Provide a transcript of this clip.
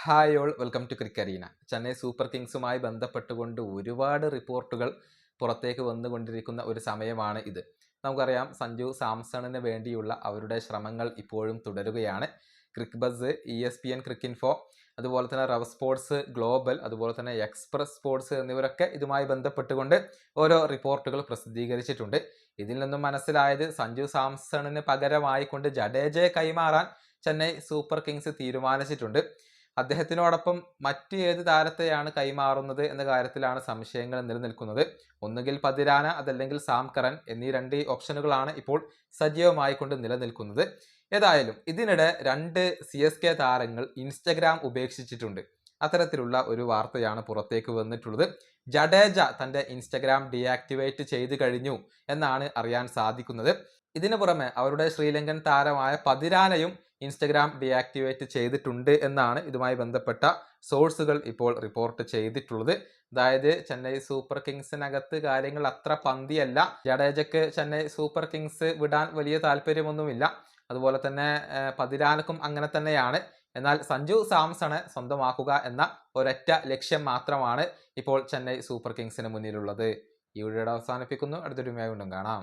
Hi all welcome to ക്രിക്കറീന Chennai super കിങ്സുമായി ബന്ധപ്പെട്ടുകൊണ്ട് ഒരുപാട് റിപ്പോർട്ടുകൾ പുറത്തേക്ക് വന്നുകൊണ്ടിരിക്കുന്ന ഒരു സമയമാണ് ഇത്. നമുക്കറിയാം സഞ്ജു സാംസണിന് വേണ്ടിയുള്ള അവരുടെ ശ്രമങ്ങൾ ഇപ്പോഴും തുടരുകയാണ്. Cricbuzz E S P N Cricinfo അതുപോലെ തന്നെ റവ് സ്പോർട്സ് ഗ്ലോബൽ അതുപോലെ തന്നെ എക്സ്പ്രസ് സ്പോർട്സ് എന്നിവരൊക്കെ ഇതുമായി ബന്ധപ്പെട്ടുകൊണ്ട് ഓരോ റിപ്പോർട്ടുകൾ പ്രസിദ്ധീകരിച്ചിട്ടുണ്ട്. ഇതിൽ നിന്നും മനസ്സിലായത് സഞ്ജു സാംസണിന് പകരമായിക്കൊണ്ട് ജഡേജയെ കൈമാറാൻ ചെന്നൈ സൂപ്പർ കിങ്സ് തീരുമാനിച്ചിട്ടുണ്ട്. അദ്ദേഹത്തിനോടൊപ്പം മറ്റ് ഏത് താരത്തെയാണ് കൈമാറുന്നത് എന്ന കാര്യത്തിലാണ് സംശയങ്ങൾ നിലനിൽക്കുന്നത്. ഒന്നുകിൽ പതിരാന അതല്ലെങ്കിൽ സാംകരൻ എന്നീ രണ്ട് ഓപ്ഷനുകളാണ് ഇപ്പോൾ സജീവമായി കൊണ്ട് നിലനിൽക്കുന്നത്. ഏതായാലും ഇതിനിടെ രണ്ട് സി എസ് കെ താരങ്ങൾ ഇൻസ്റ്റഗ്രാം ഉപേക്ഷിച്ചിട്ടുണ്ട്. അത്തരത്തിലുള്ള ഒരു വാർത്തയാണ് പുറത്തേക്ക് വന്നിട്ടുള്ളത്. ജഡേജ തന്റെ ഇൻസ്റ്റഗ്രാം ഡീആക്ടിവേറ്റ് ചെയ്തു കഴിഞ്ഞു എന്നാണ് അറിയാൻ സാധിക്കുന്നത്. ഇതിനു പുറമെ അവരുടെ ശ്രീലങ്കൻ താരമായ പതിരാനയും ഇൻസ്റ്റഗ്രാം ഡീആക്ടിവേറ്റ് ചെയ്തിട്ടുണ്ട് എന്നാണ് ഇതുമായി ബന്ധപ്പെട്ട സോഴ്സുകൾ ഇപ്പോൾ റിപ്പോർട്ട് ചെയ്തിട്ടുള്ളത്. അതായത് ചെന്നൈ സൂപ്പർ കിങ്സിനകത്ത് കാര്യങ്ങൾ അത്ര പന്തിയല്ല. ജഡേജയ്ക്ക് ചെന്നൈ സൂപ്പർ കിങ്സ് വിടാൻ വലിയ താല്പര്യമൊന്നുമില്ല. അതുപോലെ തന്നെ പതിരാനക്കും അങ്ങനെ തന്നെയാണ്. എന്നാൽ സഞ്ജു സാംസണെ സ്വന്തമാക്കുക എന്ന ഒരൊറ്റ ലക്ഷ്യം മാത്രമാണ് ഇപ്പോൾ ചെന്നൈ സൂപ്പർ കിങ്സിന് മുന്നിലുള്ളത്. ഈ വീഡിയോയുടെ അവസാനിപ്പിക്കുന്നു. അടുത്തൊരു വീണ്ടും കാണാം.